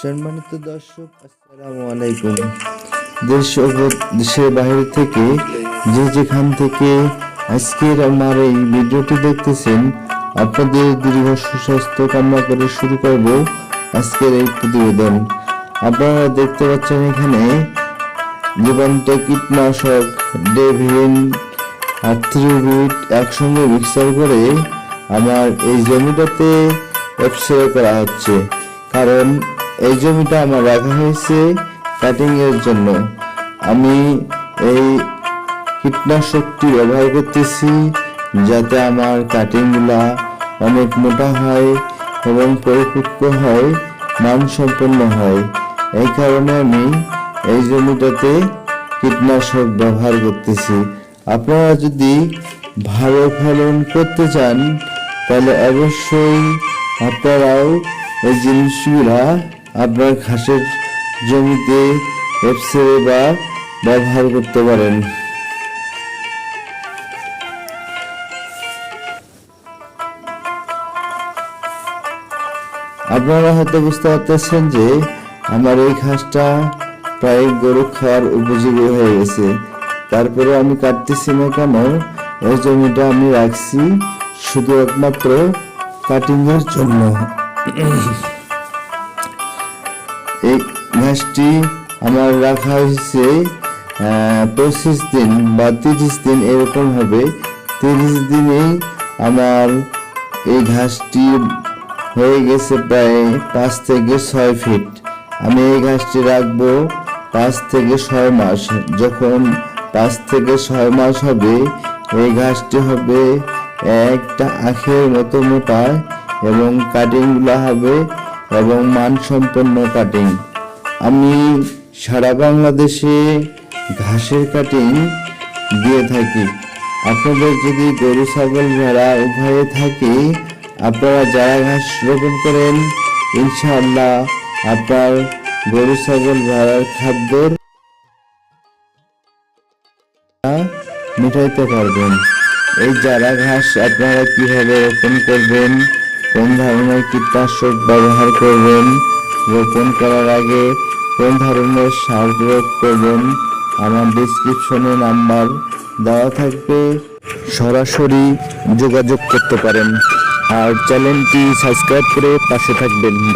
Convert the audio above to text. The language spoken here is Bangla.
সম্মানিত দর্শক, আসসালামু আলাইকুম। দেশ দেশের বাইরে থেকে যে যেখান থেকে আজকের আমার এই ভিডিওটি দেখতেছেন, আপনাদের দীর্ঘ সুস্বাস্থ্য কামনা করে শুরু করব আজকের এই প্রতিবেদন। আপনারা দেখতে পাচ্ছেন এখানে জীবন্ত কীটনাশক, ডেভিন আর থ্রিবিট একসঙ্গে মিক্সার করে আমার এই জমিটাতে স্প্রে করা হচ্ছে। কারণ এই জমিটা আমার রাখা হয়েছে কাটিং এর জন্য। আমি এই কীটনাশকটি ব্যবহার করতেছি যাতে আমার কাটিংগুলা অনেক মোটা হয় এবং পরিপক্ক হয়, মানসম্পন্ন হয়। এই কারণে আমি এই জমিটাতে কীটনাশক ব্যবহার করতেছি। আপনারা যদি ভালো ফলন করতে চান, তাহলে অবশ্যই আপনারাও এই জিনিসগুলা আপনার ঘাসের জমিতে এপসে বা ব্যবহার করতে পারেন। আপনারা হয়তো বুঝতে পারতেছেন যে আমার এই ঘাসটা প্রায় গরু খাওয়ার উপযোগী হয়ে গেছে। তারপরে আমি কাটতেছি না কেন? এই জমিটা আমি রাখছি শুধু একমাত্র কাটিং এর জন্য। এই ঘাসটি আমার রাখা হয়েছে পঁচিশ দিন বা তিরিশ দিন এরকম হবে। তিরিশ দিনেই আমার এই ঘাসটি হয়ে গেছে প্রায় পাঁচ থেকে ছয় ফিট। আমি এই ঘাসটি রাখব পাঁচ থেকে ছয় মাস। যখন পাঁচ থেকে ছয় মাস হবে, এই ঘাসটি হবে একটা আখের মতো মোটা এবং কাটিংগুলো হবে এবং মানসম্পন্ন কাটিং। আমি সারা বাংলাদেশে ঘাসের কাটিং দিয়ে থাকি। আপনাদের যদি গরু, ছাগল, ভেড়া উভয়ে থাকে, আপনারা যারা ঘাস রোপণ করেন, ইনশাআল্লাহ আপনার গরু, ছাগল, ভেড়ার খাদ্যর মিটাইতে পারবেন। এই যারা ঘাস আপনারা কীভাবে রোপণ করবেন কোন ধরনের কীটনাশক ব্যবহার করবেন, রোপণ করার আগে কোন ধরনের সার প্রয়োগ করবেন। আমার ডিসক্রিপশনে নাম্বার দেওয়া থাকবে। সরাসরি যোগাযোগ করতে পারেন। আর চ্যানেলটি সাবস্ক্রাইব করে পাশে থাকবেন।